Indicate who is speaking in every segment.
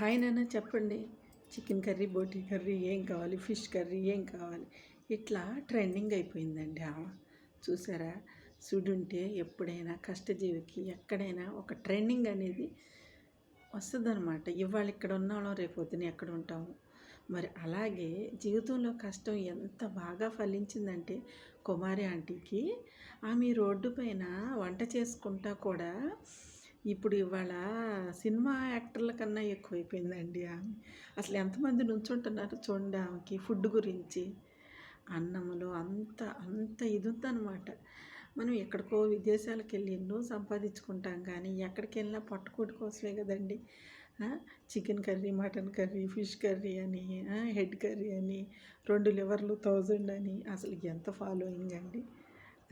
Speaker 1: Hi నాన్న చెప్పండి. Chicken curry బోటీ curry ఏం కావాలి? ఫిష్ కర్రీ ఏం కావాలి? ఇట్లా ట్రెండింగ్ అయిపోయిందండి ఆమె చూసారా? సుడుంటే ఎప్పుడైనా కష్టజీవికి ఎక్కడైనా ఒక ట్రెండింగ్ అనేది వస్తుందన్నమాట. ఇవాళ ఇక్కడ ఉన్నాళ్ళం రేపు పొద్దున ఎక్కడ ఉంటాము. మరి అలాగే జీవితంలో కష్టం ఎంత బాగా ఫలించిందంటే కుమారి ఆంటీకి ఆమె రోడ్డు పైన వంట చేసుకుంటా కూడా ఇప్పుడు ఇవాళ సినిమా యాక్టర్ల కన్నా ఎక్కువైపోయిందండి ఆమె. అసలు ఎంతమంది నుంచుంటున్నారు చూడండి ఆమెకి ఫుడ్ గురించి. అన్నంలో అంత అంత ఇది ఉందన్నమాట మనం ఎక్కడికో విదేశాలకు వెళ్ళి ఎన్నో సంపాదించుకుంటాం కానీ ఎక్కడికి వెళ్ళినా పట్టుకోటి కోసమే కదండి. Chicken curry mutton curry fish curry అని హెడ్ కర్రీ అని రెండు లివర్లు థౌజండ్ అని అసలు ఎంత ఫాలోయింగ్ అండి.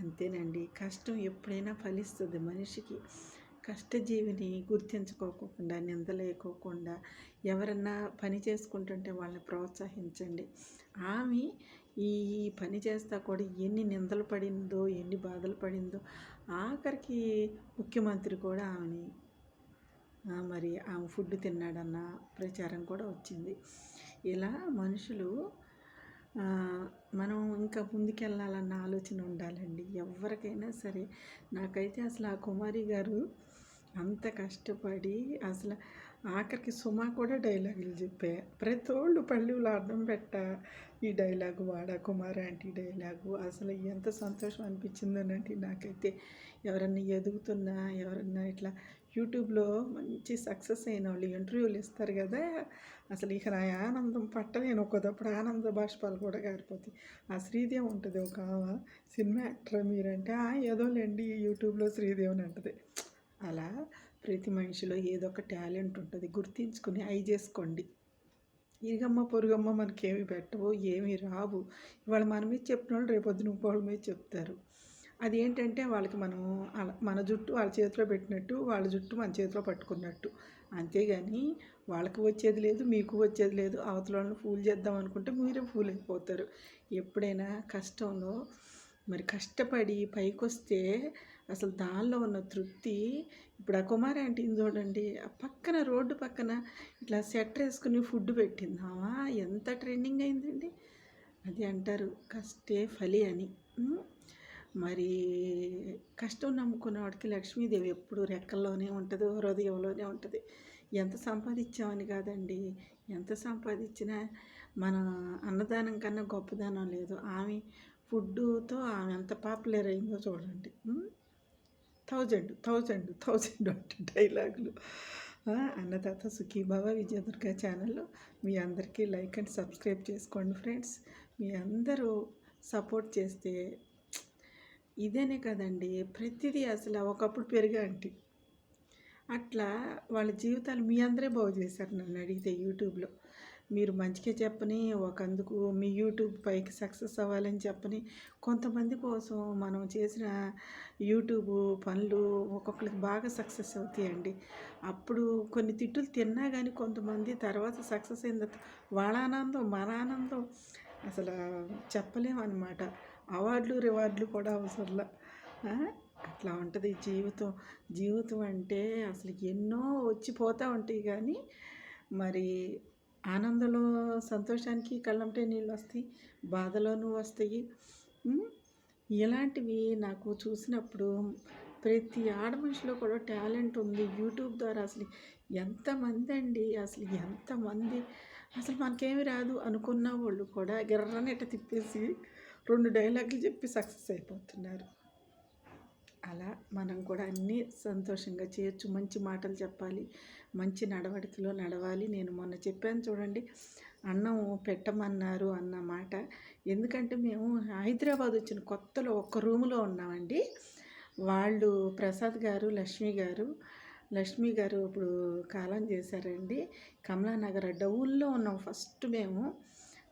Speaker 1: అంతేనండి. కష్టం ఎప్పుడైనా ఫలిస్తుంది మనిషికి. కష్టజీవిని గుర్తించుకోకుండా నిందలేకోకుండా ఎవరన్నా పని చేసుకుంటుంటే వాళ్ళని ప్రోత్సహించండి. ఆమె ఈ పని చేస్తా కూడా ఎన్ని నిందలు పడిందో ఎన్ని బాధలు పడిందో ఆఖరికి ముఖ్యమంత్రి కూడా ఆమెని మరి ఆమె ఫుడ్ తిన్నాడన్న ప్రచారం కూడా వచ్చింది. ఇలా మనుషులు మనం ఇంకా ముందుకెళ్ళాలన్న ఆలోచన ఉండాలండి. ఎవరికైనా సరే నాకైతే అసలు ఆ కుమారి గారు అంత కష్టపడి అసలు ఆఖరికి సుమా కూడా డైలాగులు చెప్పా. ప్రతోళ్ళు పళ్ళులో అర్థం పెట్ట ఈ డైలాగు వాడా కుమార్ ఆంటీ డైలాగు అసలు ఎంత సంతోషం అనిపించిందోనండి నాకైతే. ఎవరన్నా ఎదుగుతున్నా ఎవరన్నా ఇట్లా యూట్యూబ్లో మంచి సక్సెస్ అయిన వాళ్ళు ఇంటర్వ్యూలు ఇస్తారు కదా అసలు ఇక నా ఆనందం పట్టలేను ఒక్కొక్కప్పుడు ఆనంద బాష్పాలు కూడా కారిపోతాయి ఆ శ్రీదేవి ఉంటుంది ఒక సినిమా యాక్టర్ మీరంటే ఏదోలేండి యూట్యూబ్లో శ్రీదేవిని అంటది. అలా ప్రతి మనిషిలో ఏదో ఒక టాలెంట్ ఉంటుంది. గుర్తించుకుని అయి చేసుకోండి. ఇరుగమ్మ పొరుగమ్మ మనకేమి పెట్టవు ఏమి రావు. ఇవాళ మన మీద చెప్పిన వాళ్ళు రేపొద్దున వాళ్ళ మీద చెప్తారు. అదేంటంటే వాళ్ళకి మనం మన జుట్టు వాళ్ళ చేతిలో పెట్టినట్టు వాళ్ళ జుట్టు మన చేతిలో పట్టుకున్నట్టు. అంతేగాని వాళ్ళకి వచ్చేది లేదు మీకు వచ్చేది లేదు. అవతల వాళ్ళని ఫూల్ చేద్దాం అనుకుంటే మీరే ఫూల్ అయిపోతారు. ఎప్పుడైనా కష్టంలో మరి కష్టపడి పైకి వస్తే అసలు దానిలో ఉన్న తృప్తి. ఇప్పుడు ఆ కుమారి ఆంటీని చూడండి ఆ పక్కన రోడ్డు పక్కన ఇట్లా సెట్ వేసుకుని ఫుడ్ పెట్టిందామా ఎంత ట్రెండింగ్ అయిందండి. అది అంటారు కష్టే ఫలి అని. మరి కష్టం నమ్ముకున్న వాడికి లక్ష్మీదేవి ఎప్పుడు రెక్కల్లోనే ఉంటుంది హృదయంలోనే ఉంటుంది. ఎంత సంపాదించామని కాదండి. ఎంత సంపాదించినా మన అన్నదానం కన్నా గొప్పదానం లేదు. ఆమె ఫుడ్తో ఆమె ఎంత పాపులర్ అయిందో చూడండి. థౌజండ్ థౌజండ్ థౌజండ్ అంటే డైలాగులు. అన్నదాత సుఖీభావ విజయదుర్గ ఛానల్లో మీ అందరికీ లైక్ అండ్ సబ్స్క్రైబ్ చేసుకోండి ఫ్రెండ్స్. మీ అందరూ సపోర్ట్ చేస్తే ఇదేనే కదండి ప్రతిదీ అసలు ఒకప్పుడు పెరిగాంటి అట్లా వాళ్ళ జీవితాలు మీ అందరే బాగు చేశారు నన్ను అడిగితే యూట్యూబ్లో. మీరు మంచిగా చెప్పని ఒక అందుకు మీ యూట్యూబ్ పైకి సక్సెస్ అవ్వాలని చెప్పని కొంతమంది కోసం మనం చేసిన యూట్యూబ్ పనులు ఒక్కొక్కరికి బాగా సక్సెస్ అవుతాయండి. అప్పుడు కొన్ని తిట్టులు తిన్నా కానీ కొంతమంది తర్వాత సక్సెస్ అయిన వాళ్ళ ఆనందం మన ఆనందం అసలు చెప్పలేమన్నమాట. అవార్డులు రివార్డులు కూడా అవసరంలా. అట్లా ఉంటుంది జీవితం. జీవితం అంటే అసలు ఎన్నో వచ్చిపోతూ ఉంటాయి కానీ మరి ఆనందంలో సంతోషానికి కళ్ళంటే నీళ్ళు వస్తాయి బాధలోనూ వస్తాయి. ఇలాంటివి నాకు చూసినప్పుడు ప్రతి ఆడ మనిషిలో కూడా టాలెంట్ ఉంది. యూట్యూబ్ ద్వారా అసలు ఎంతమంది అండి అసలు ఎంతమంది అసలు మనకేమి రాదు అనుకున్న వాళ్ళు కూడా గిర్రనెట తిప్పేసి రెండు డైలాగులు చెప్పి సక్సెస్ అయిపోతున్నారు. అలా మనం కూడా అన్నీ సంతోషంగా చేయొచ్చు. మంచి మాటలు చెప్పాలి. మంచి నడవడికలో నడవాలి. నేను మొన్న చెప్పాను చూడండి అన్నం పెట్టమన్నారు అన్న మాట. ఎందుకంటే మేము హైదరాబాద్ వచ్చిన కొత్తలో ఒక్క రూములో ఉన్నామండి. వాళ్ళు ప్రసాద్ గారు లక్ష్మి గారు లక్ష్మి గారు ఇప్పుడు కాలం చేశారండి. కమలానగర్ డౌల్లో ఉన్నాం ఫస్ట్ మేము.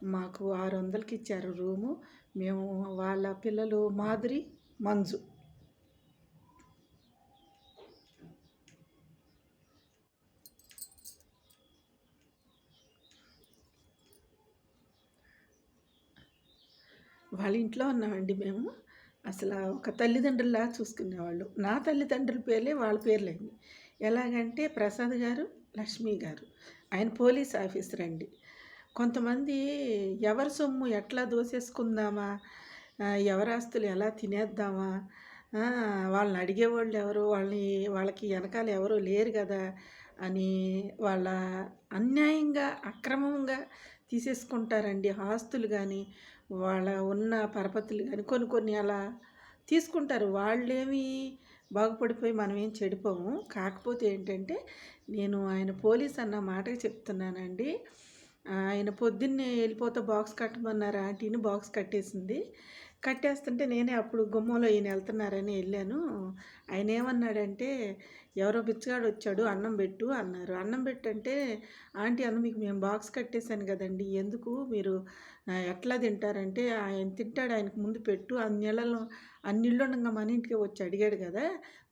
Speaker 1: మాకు ఆరు వందలకి ఇచ్చారు రూము. మేము వాళ్ళ పిల్లలు మాధురి మంజు. వాళ్ళ ఇంట్లో ఉన్నామండి మేము. అసలు ఒక తల్లిదండ్రులా చూసుకునేవాళ్ళు. నా తల్లిదండ్రుల పేర్లే వాళ్ళ పేర్లేండి. ఎలాగంటే ప్రసాద్ గారు లక్ష్మి గారు. ఆయన పోలీస్ ఆఫీసర్ అండి. కొంతమంది ఎవరి సొమ్ము ఎట్లా దోసేసుకుందామా ఆ, ఎవరి ఆస్తులు ఎలా తినేద్దామా వాళ్ళని అడిగేవాళ్ళు ఎవరు వాళ్ళని వాళ్ళకి వెనకాల ఎవరు లేరు కదా అని వాళ్ళ అన్యాయంగా అక్రమంగా తీసేసుకుంటారండి ఆస్తులు కానీ వాళ్ళ ఉన్న పరపతులు కానీ కొన్ని కొన్ని అలా తీసుకుంటారు. వాళ్ళేమి బాగుపడిపోయి మనం ఏం చెడిపోము. కాకపోతే ఏంటంటే నేను ఆయన పోలీస్ అన్న మాటకి చెప్తున్నానండి. ఆయన పొద్దున్నే వెళ్ళిపోతే బాక్స్ కట్టమన్నారు. ఆంటీని బాక్స్ కట్టేసింది. కట్టేస్తుంటే నేనే అప్పుడు గుమ్మంలో ఈయన వెళ్తున్నారని వెళ్ళాను. ఆయన ఏమన్నాడంటే ఎవరో బిచ్చగాడు వచ్చాడు అన్నం పెట్టు అన్నారు. అన్నం పెట్టంటే ఆంటీ అన్న మీకు మేము బాక్స్ కట్టేశాను కదండి ఎందుకు? మీరు ఎట్లా తింటారంటే ఆయన తింటాడు ఆయనకు ముందు పెట్టు అన్ని నెలలు అన్ని మన ఇంటికి వచ్చి అడిగాడు కదా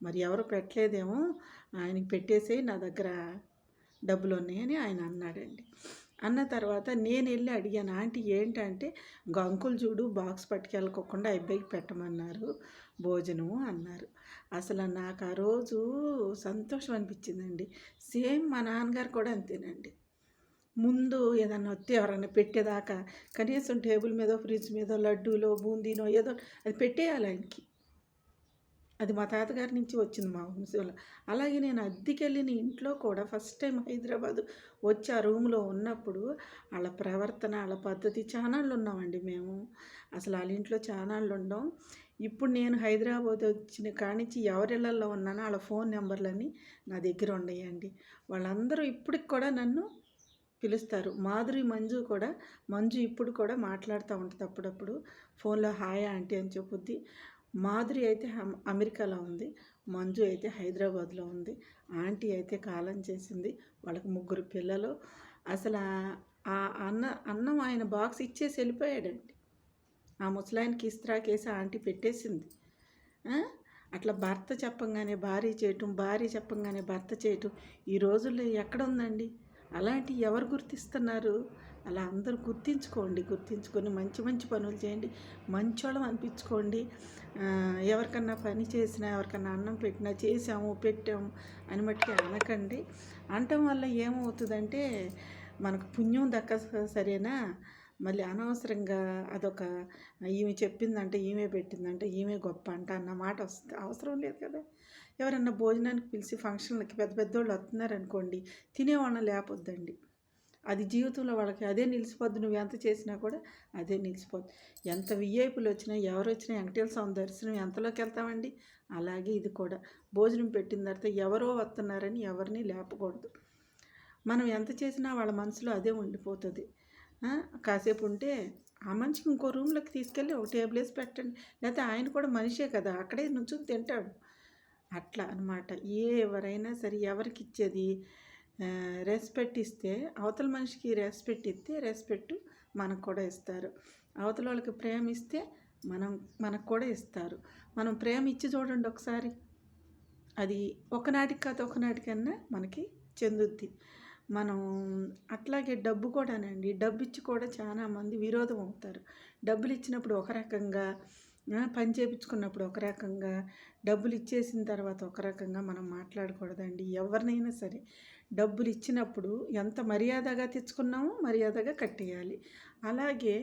Speaker 1: మరి ఎవరు పెట్టలేదేమో ఆయనకి పెట్టేసి నా దగ్గర డబ్బులు ఉన్నాయని ఆయన అన్నాడండి. అన్న తర్వాత నేను వెళ్ళి అడిగాను ఆంటీ ఏంటంటే "ఇంకో అంకుల్ చూడు బాక్స్ పట్టుకెళ్ళకోకుండా అబ్బాయికి పెట్టమన్నారు భోజనము అన్నారు. అసలు నాకు ఆ రోజు సంతోషం అనిపించిందండి. సేమ్ మా నాన్నగారు కూడా అంతేనండి. ముందు ఏదన్నా వస్తే ఎవరైనా పెట్టేదాకా కనీసం టేబుల్ మీద ఫ్రిడ్జ్ మీద లడ్డూలో బూందీనో ఏదో అది పెట్టేయాలి ఆయనకి. అది మా తాతగారి నుంచి వచ్చింది మా వంశంలో అలాగే నేను అద్దెకెళ్ళిన ఇంట్లో కూడా ఫస్ట్ టైం హైదరాబాద్ వచ్చి ఆ రూమ్లో ఉన్నప్పుడు వాళ్ళ ప్రవర్తన వాళ్ళ పద్ధతి చానాళ్ళు ఉన్నామండి మేము. అసలు వాళ్ళ ఇంట్లో చానాళ్ళు ఉండం. ఇప్పుడు నేను హైదరాబాద్ వచ్చిన కానించి ఎవరిళ్ళల్లో ఉన్నానో వాళ్ళ ఫోన్ నెంబర్లన్నీ నా దగ్గర ఉన్నాయండి వాళ్ళందరూ ఇప్పటికి కూడా నన్ను పిలుస్తారు. మాధురి మంజు కూడా మంజు ఇప్పుడు కూడా మాట్లాడుతూ ఉంటుంది అప్పుడప్పుడు. ఫోన్లో హాయ్ ఆంటీ అని చెప్పుద్ది. మాధురి అయితే అమెరికాలో ఉంది. మంజు అయితే హైదరాబాద్లో ఉంది. ఆంటీ అయితే కాలం చేసింది. వాళ్ళకి ముగ్గురు పిల్లలు. అసలు ఆ- అన్న అన్నం ఆయన బాక్స్ ఇచ్చేసి వెళ్ళిపోయాడండి. ఆ ముసలాయనకి ఇస్త్రాకేసి ఆంటీ పెట్టేసింది. అట్లా భర్త చెప్పంగానే భార్య చేయటం భార్య చెప్పంగానే భర్త చేయటం ఈ రోజుల్లో ఎక్కడ ఉందండి? అలాంటి ఎవరు గుర్తిస్తున్నారు? అలా అందరూ గుర్తించుకోండి గుర్తించుకొని మంచి మంచి పనులు చేయండి. మంచోళం అనిపించుకోండి. ఎవరికన్నా పని చేసినా ఎవరికన్నా అన్నం పెట్టినా చేసాము పెట్టాము అని మట్టుకి అనకండి. అనటం వల్ల ఏమవుతుందంటే మనకు పుణ్యం దక్క సరేనా? మళ్ళీ అనవసరంగా అదొక ఈమె చెప్పిందంటే ఈమె పెట్టిందంటే ఈమె గొప్ప అంట అన్న మాట వస్తుంది అవసరం లేదు కదా? ఎవరన్నా భోజనానికి పిలిచి ఫంక్షన్లకి పెద్ద పెద్దోళ్ళు వస్తున్నారనుకోండి తినేవాళ్ళం లేపొద్దండి. అది జీవితంలో వాళ్ళకి అదే నిలిచిపోద్దు. నువ్వు ఎంత చేసినా కూడా అదే నిలిచిపోద్దు. ఎంత విఐపీలు వచ్చినా ఎవరు వచ్చినా వెంకటేశ్వర స్వామి దర్శనం ఎంతలోకి వెళ్తామండి? అలాగే ఇది కూడా. భోజనం పెట్టిన తర్వాత ఎవరో వస్తున్నారని ఎవరిని లేపకూడదు. మనం ఎంత చేసినా వాళ్ళ మనసులో అదే ఉండిపోతుంది. కాసేపు ఉంటే ఆ మనిషికి ఇంకో రూమ్లోకి తీసుకెళ్ళి ఒక టేబుల్ వేసి పెట్టండి. లేకపోతే ఆయన కూడా మనిషే కదా అక్కడే నుంచుని తింటాడు. అట్లా అన్నమాట. ఏ ఎవరైనా సరే ఎవరికి ఇచ్చేది రెస్పెక్ట్ ఇస్తే అవతల మనిషికి రెస్పెక్ట్ ఇస్తే రెస్పెక్ట్ మనకు కూడా ఇస్తారు. అవతల వాళ్ళకి ప్రేమ ఇస్తే మనం మనకు కూడా ఇస్తారు. మనం ప్రేమ ఇచ్చి చూడండి ఒకసారి. అది ఒకనాటికి కాదు ఒకనాటికన్నా మనకి చెందుద్ది. మనం అట్లాగే డబ్బు కూడానండి డబ్బు ఇచ్చి కూడా చాలా మంది విరోధం అవుతారు. డబ్బులు ఇచ్చినప్పుడు ఒక రకంగా పని చేయించుకున్నప్పుడు ఒక రకంగా డబ్బులు ఇచ్చేసిన తర్వాత ఒక రకంగా మనం మాట్లాడకూడదండి. ఎవరినైనా సరే డబ్బులు ఇచ్చినప్పుడు ఎంత మర్యాదగా తెచ్చుకున్నామో మర్యాదగా కట్టేయాలి. అలాగే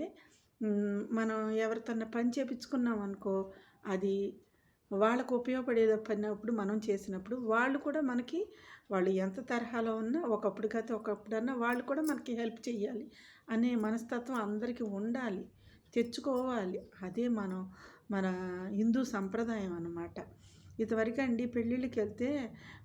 Speaker 1: మనం ఎవరితోన్నా పని చేయించుకున్నాం అనుకో అది వాళ్ళకు ఉపయోగపడేది పడినప్పుడు మనం చేసినప్పుడు వాళ్ళు కూడా మనకి వాళ్ళు ఎంత తరహాలో ఉన్నా ఒకప్పుడు కాదు ఒకప్పుడన్నా వాళ్ళు కూడా మనకి హెల్ప్ చేయాలి అనే మనస్తత్వం అందరికీ ఉండాలి. తెచ్చుకోవాలి. అదే మనం మన హిందూ సంప్రదాయం అన్నమాట. ఇంతవరకండి పెళ్ళిళ్ళకి వెళ్తే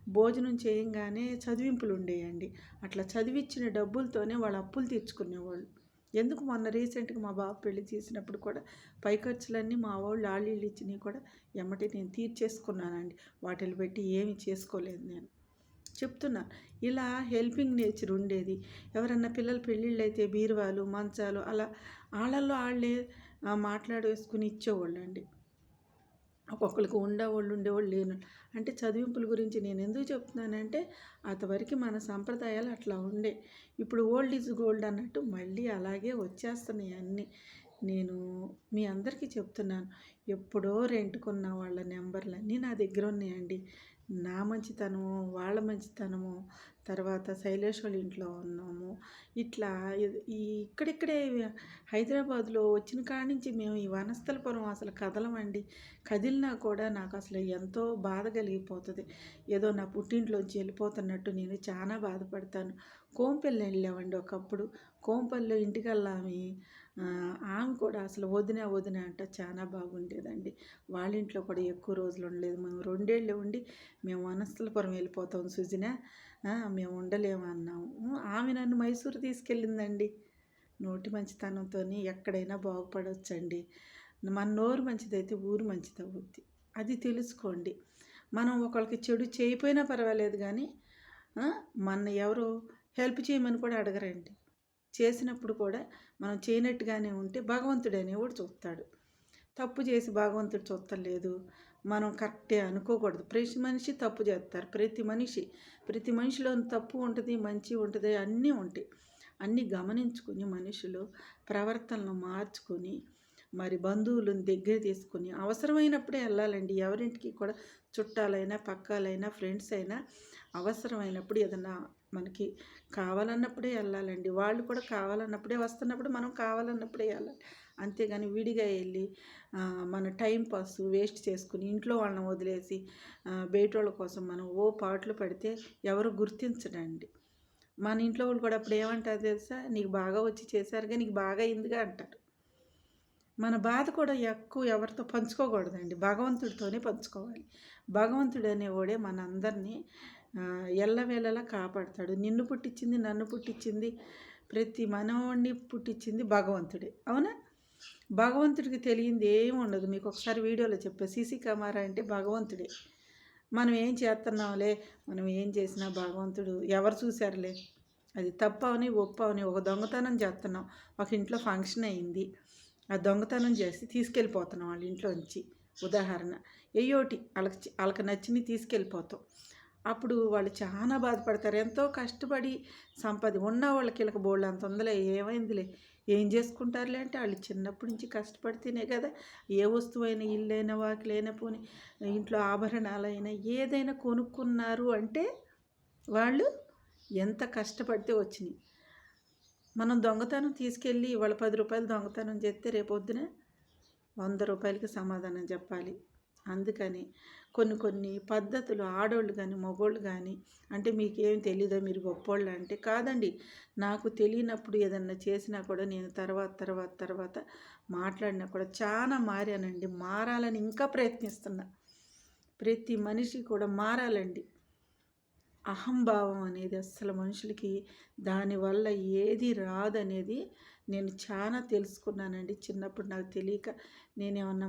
Speaker 1: భోజనం చేయంగానే చదివింపులు ఉండేయండి అట్లా చదివిచ్చిన డబ్బులతోనే వాళ్ళు అప్పులు తీర్చుకునేవాళ్ళు ఎందుకు మొన్న రీసెంట్గా మా బాబు పెళ్ళి చేసినప్పుడు కూడా పై ఖర్చులన్నీ మా వాళ్ళు ఆళ్ళీళ్ళు ఇచ్చినవి కూడా ఎమ్మటి నేను తీర్చేసుకున్నానండి. వాటిని పెట్టి ఏమీ చేసుకోలేదు నేను. చెప్తున్నాను ఇలా హెల్పింగ్ నేచర్ ఉండేది. ఎవరన్నా పిల్లల పెళ్ళిళ్ళు అయితే బీరువాలు మంచాలు అలా వాళ్ళల్లో వాళ్ళే మాట్లాడేసుకుని ఇచ్చేవాళ్ళు అండి ఒక్కొక్కరికి ఉండేవాళ్ళు ఉండేవాళ్ళు లేను అంటే చదివింపుల గురించి నేను ఎందుకు చెప్తున్నానంటే అంతవరకు మన సంప్రదాయాలు అట్లా ఉండే. ఇప్పుడు ఓల్డ్ ఈజ్ గోల్డ్ అన్నట్టు మళ్ళీ అలాగే వచ్చేస్తున్నాయి అన్నీ. నేను మీ అందరికీ చెప్తున్నాను. ఎప్పుడో రెంట్కున్న వాళ్ళ నెంబర్లన్నీ నా దగ్గర ఉన్నాయండి. నా మంచితనము వాళ్ళ మంచితనము తర్వాత శైలేష్ వాళ్ళ ఇంట్లో ఉన్నాము. ఇట్లా ఈ ఇక్కడిక్కడే హైదరాబాద్లో వచ్చిన కాడి నుంచి మేము ఈ వనస్థలపురం అసలు కదలమండి. కదిలినా కూడా నాకు అసలు ఎంతో బాధ కలిగిపోతుంది. ఏదో నా పుట్టింట్లోంచి వెళ్ళిపోతున్నట్టు నేను చాలా బాధపడతాను. కోంపల్లి వెళ్ళామండి ఒకప్పుడు. కోంపల్లిలో ఇంటికి వెళ్ళామి ఆమె కూడా అసలు వదిన వదిన అంట చాలా బాగుండేదండి. వాళ్ళ ఇంట్లో కూడా ఎక్కువ రోజులు ఉండలేదు. మేము రెండేళ్ళు ఉండి మేము వనస్థలపురం వెళ్ళిపోతాం సుజిన. మేము ఉండలేమన్నాము ఆమె నన్ను మైసూరు తీసుకెళ్ళిందండి. నోటి మంచితనంతో ఎక్కడైనా బాగుపడవచ్చండి మన నోరు మంచిదైతే ఊరు మంచిది అవుద్ది అది తెలుసుకోండి. మనం ఒకరికి చెడు చేయకపోయినా పర్వాలేదు కానీ మన ఎవరు హెల్ప్ చేయమని కూడా అడగరండి. చేసినప్పుడు కూడా మనం చేయనట్టుగానే ఉంటే భగవంతుడు అనేవాడు చూస్తాడు. తప్పు చేసి భగవంతుడు చూస్తలేదు. మనం కరెక్టే అనుకోకూడదు. ప్రతి మనిషి తప్పు చేస్తారు. ప్రతి మనిషి ప్రతి మనిషిలో తప్పు ఉంటుంది మంచి ఉంటుంది అన్నీ ఉంటాయి. అన్నీ గమనించుకుని మనుషులు ప్రవర్తనలు మార్చుకొని మరి బంధువులను దగ్గర తీసుకుని అవసరమైనప్పుడే వెళ్ళాలండి. ఎవరింటికి కూడా చుట్టాలైనా పక్కాలైనా ఫ్రెండ్స్ అయినా అవసరమైనప్పుడు ఏదన్నా మనకి కావాలన్నప్పుడే వెళ్ళాలండి. వాళ్ళు కూడా కావాలన్నప్పుడే వస్తున్నప్పుడు మనం కావాలన్నప్పుడే వెళ్ళాలి. అంతేగాని విడిగా వెళ్ళి మన టైం పాస్ వేస్ట్ చేసుకుని ఇంట్లో వాళ్ళని వదిలేసి ఆ, బయట వాళ్ళ కోసం మనం ఓ పాటలు పడితే ఎవరు గుర్తించడండి. మన ఇంట్లో వాళ్ళు కూడా అప్పుడు ఏమంటారు తెలుసా? నీకు బాగా వచ్చి చేశారుగా నీకు బాగా అయిందిగా అంటారు. మన బాధ కూడా ఎక్కువ ఎవరితో పంచుకోకూడదండి. భగవంతుడితోనే పంచుకోవాలి. భగవంతుడు అనేవాడే మనందరినీ ఎల్లవేళలా కాపాడతాడు. నిన్ను పుట్టించింది నన్ను పుట్టించింది ప్రతి మనవాణ్ణి పుట్టించింది భగవంతుడే. అవునా? భగవంతుడికి తెలియంది ఏమి ఉండదు. మీకు ఒకసారి వీడియోలో చెప్పే. సీసీ కెమెరా అంటే భగవంతుడే. మనం ఏం చేస్తున్నాంలే? మనం ఏం చేసినా భగవంతుడు ఎవరు చూశారులే? అది తప్పవని ఒప్పవని ఒక దొంగతనం చేస్తున్నాం. ఒక ఇంట్లో ఫంక్షన్ అయింది. ఆ దొంగతనం చేసి తీసుకెళ్ళిపోతున్నాం వాళ్ళ ఇంట్లో నుంచి ఉదాహరణ ఏయోటి వాళ్ళకి వాళ్ళకి నచ్చినవి తీసుకెళ్ళిపోతాం. అప్పుడు వాళ్ళు చాలా బాధపడతారు. ఎంతో కష్టపడి సంపద ఉన్న వాళ్ళకి వీళ్ళకి బోళ్ళు అంత ఉందిలే ఏమైందిలే ఏం చేసుకుంటారులే అంటే వాళ్ళు చిన్నప్పటి నుంచి కష్టపడితేనే కదా ఏ వస్తువైనా ఇల్లైనా వాకిలైనా పోని ఇంట్లో ఆభరణాలైనా ఏదైనా కొనుక్కున్నారు అంటే వాళ్ళు ఎంత కష్టపడితే వచ్చినాయి. మనం దొంగతనం తీసుకెళ్ళి వాళ్ళ పది రూపాయలు దొంగతనం చేస్తే రేపొద్దున వంద రూపాయలకి సమాధానం చెప్పాలి. అందుకని కొన్ని కొన్ని పద్ధతులు ఆడోళ్ళు కానీ మగోళ్ళు కానీ అంటే మీకేం తెలీదో మీరు గొప్పోళ్ళు అంటే కాదండి. నాకు తెలియనప్పుడు ఏదన్నా చేసినా కూడా నేను తర్వాత తర్వాత తర్వాత మాట్లాడినా కూడా చాలా మారానండి. మారాలని ఇంకా ప్రయత్నిస్తున్నా. ప్రతి మనిషి కూడా మారాలండి. అహంభావం అనేది అస్సలు మనుషులకి దానివల్ల ఏది రాదనేది నేను చాలా తెలుసుకున్నానండి. చిన్నప్పుడు నాకు తెలియక నేను ఏమన్నా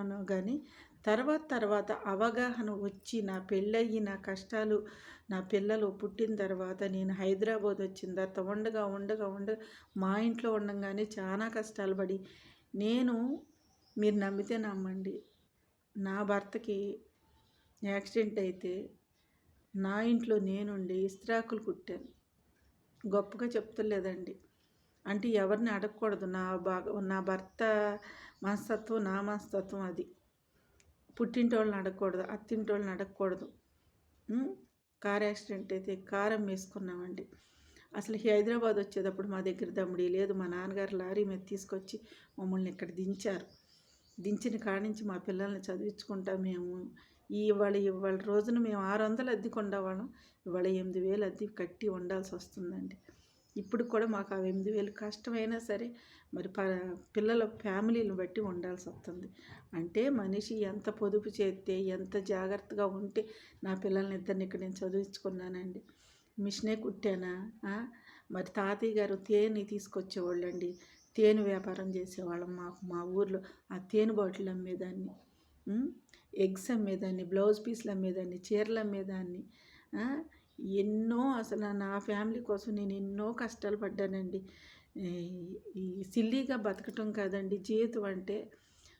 Speaker 1: అన్నా కానీ తర్వాత తర్వాత అవగాహన వచ్చి నా పెళ్ళయ్యి నా కష్టాలు నా పిల్లలు పుట్టిన తర్వాత నేను హైదరాబాద్ వచ్చిన తర్వాత ఉండగా ఉండగా ఉండగా మా ఇంట్లో ఉండగానే చాలా కష్టాలు పడి నేను మీరు నమ్మితే నమ్మండి. నా భర్తకి యాక్సిడెంట్ అయితే నా ఇంట్లో నేనుండి ఇస్త్రాకులు కుట్టాను. గొప్పగా చెప్తలేదండి. అంటే ఎవరిని అడగకూడదు. నా బాగా నా భర్త మనస్తత్వం నా మనస్తత్వం అది. పుట్టింటి వాళ్ళని అడగకూడదు అత్తింటి అడగకూడదు. కార్ యాక్సిడెంట్ అయితే కారం వేసుకున్నామండి. అసలు హైదరాబాద్ వచ్చేటప్పుడు మా దగ్గర దమ్ముడి లేదు. మా నాన్నగారు లారీ మీద తీసుకొచ్చి మమ్మల్ని ఇక్కడ దించారు. దించిన కాడించి నుంచి మా పిల్లల్ని చదివించుకుంటా మేము ఇవాళ ఇవాళ రోజున మేము ఆరు వందలు అద్దెకు ఉండేవాళ్ళం ఇవాళ ఎనిమిది వేలు అద్దె కట్టి ఉండాల్సి వస్తుందండి. ఇప్పుడు కూడా మాకు ఆ ఎనిమిది వేలు కష్టమైనా సరే మరి ప పిల్లల ఫ్యామిలీని బట్టి ఉండాల్సి వస్తుంది. అంటే మనిషి ఎంత పొదుపు చేస్తే ఎంత జాగ్రత్తగా ఉంటే నా పిల్లల్ని ఇద్దరిని ఇక్కడ నేను చదివించుకున్నానండి. మిషనే కుట్టానా? మరి తాతయ్య గారు తేనె తీసుకొచ్చేవాళ్ళండి. తేనె వ్యాపారం చేసేవాళ్ళం మాకు మా ఊర్లో. ఆ తేనె బాటిల్ అమ్మేదాన్ని. ఎగ్స్ అమ్మేదాన్ని బ్లౌజ్ పీసులు అమ్మేదాన్ని చీరలు అమ్మేదాన్ని. ఎన్నో అసలు నా ఫ్యామిలీ కోసం నేను ఎన్నో కష్టాలు పడ్డానండి. ఈ- సిల్లీగా బతకటం కాదండి. జీవితం అంటే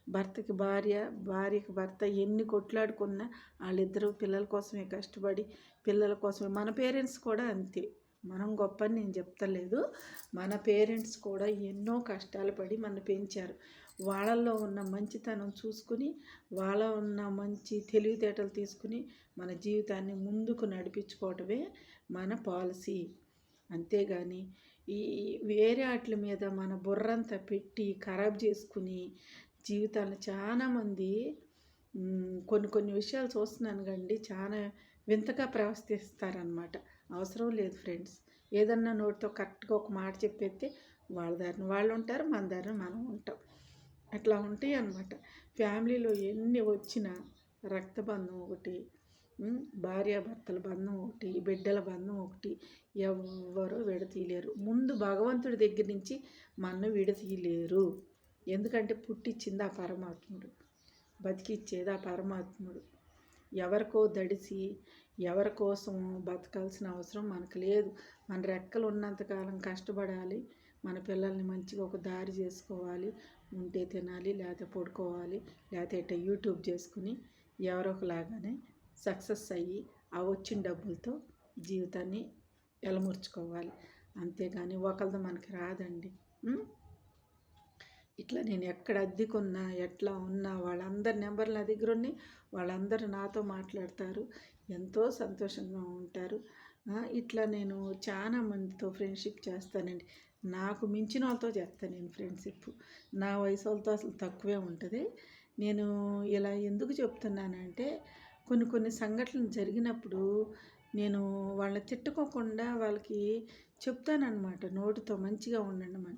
Speaker 1: భర్తకి భార్య భార్యకి భర్త ఎన్ని కొట్లాడుకున్నా వాళ్ళిద్దరూ పిల్లల కోసమే కష్టపడి పిల్లల కోసమే. మన పేరెంట్స్ కూడా అంతే. మనం గొప్ప నేను చెప్తలేదు. మన పేరెంట్స్ కూడా ఎన్నో కష్టాలు పడి మన పెంచారు. వాళ్ళల్లో ఉన్న మంచితనం చూసుకుని వాళ్ళ ఉన్న మంచి తెలివితేటలు తీసుకుని మన జీవితాన్ని ముందుకు నడిపించుకోవటమే మన పాలసీ. అంతేగాని ఈ వేరే వాటి మీద మన బుర్రంతా పెట్టి ఖరాబ్ చేసుకుని జీవితాలను చాలామంది కొన్ని కొన్ని విషయాలు చూస్తున్నాను కండి చాలా వింతగా ప్రవర్తిస్తారనమాట అవసరం లేదు ఫ్రెండ్స్. ఏదన్నా నోటితో కరెక్ట్గా ఒక మాట చెప్పేస్తే వాళ్ళ దారిని వాళ్ళు ఉంటారు మన దారిని మనం ఉంటాం. అట్లా ఉంటాయి అన్నమాట. ఫ్యామిలీలో ఎన్ని వచ్చినా రక్తబంధం ఒకటి భార్యాభర్తల బంధం ఒకటి బిడ్డల బంధం ఒకటి ఎవ్వరూ విడతీయలేరు. ముందు భగవంతుడి దగ్గర నుంచి మన విడతీయలేరు. ఎందుకంటే పుట్టించింది ఆ పరమాత్ముడు బతికిచ్చేది ఆ పరమాత్ముడు. ఎవరికో దడిసి ఎవరి కోసం బతకాల్సిన అవసరం మనకు లేదు. మన రెక్కలు ఉన్నంతకాలం కష్టపడాలి మన పిల్లల్ని మంచిగా ఒక దారి చేసుకోవాలి ఉంటే తినాలి లేకపోతే పడుకోవాలి లేకపోతే యూట్యూబ్ చేసుకుని ఎవరొకలాగానే సక్సెస్ అయ్యి ఆ వచ్చిన డబ్బులతో జీవితాన్ని ఎలముర్చుకోవాలి. అంతేగాని ఒకరిది మనకి రాదండి. ఇట్లా నేను ఎక్కడ అద్దెకున్నా ఎట్లా ఉన్నా వాళ్ళందరి నెంబర్లు నా దగ్గర ఉన్నాయి వాళ్ళందరూ నాతో మాట్లాడతారు ఎంతో సంతోషంగా ఉంటారు. ఇట్లా నేను చాలా మందితో ఫ్రెండ్షిప్ చేస్తానండి. నాకు మించిన వాళ్ళతో చేస్తాను నేను ఫ్రెండ్షిప్. నా వయసు వాళ్ళతో అసలు తక్కువే ఉంటుంది. నేను ఇలా ఎందుకు చెప్తున్నానంటే కొన్ని కొన్ని సంఘటనలు జరిగినప్పుడు నేను వాళ్ళని తిట్టుకోకుండా వాళ్ళకి చెప్తానన్నమాట. నోటితో మంచిగా ఉండండి మన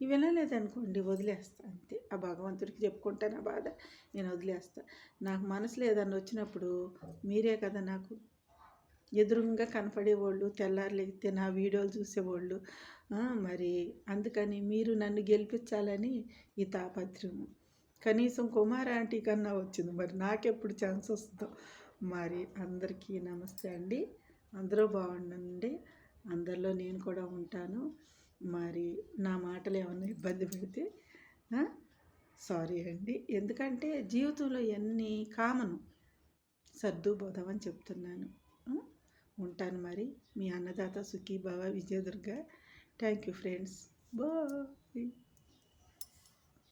Speaker 1: ఇవి వినలేదనుకోండి వదిలేస్తా. అంతే. ఆ భగవంతుడికి చెప్పుకుంటాను ఆ బాధ. నేను వదిలేస్తా. నాకు మనసు లేదని వచ్చినప్పుడు మీరే కదా నాకు ఎదురుగా కనపడేవాళ్ళు తెల్లారులెగితే నా వీడియోలు చూసేవాళ్ళు. మరి అందుకని మీరు నన్ను గెలిపించాలని ఈ తాపత్రం కనీసం కుమార్ ఆంటీ కన్నా వచ్చింది. మరి నాకెప్పుడు ఛాన్స్ వస్తుందో. మరి అందరికీ నమస్తే అండి. అందరూ బాగుండండి. అందరిలో నేను కూడా ఉంటాను. మరి నా మాటలు ఏమన్నా ఇబ్బంది పెడితే సారీ అండి. ఎందుకంటే జీవితంలో ఎన్ని కామను సర్దుబోదామని అని చెప్తున్నాను. ఉంటాను మరి. మీ అన్నదాత సుఖీ బావ Vijayadurga. Thank you friends bye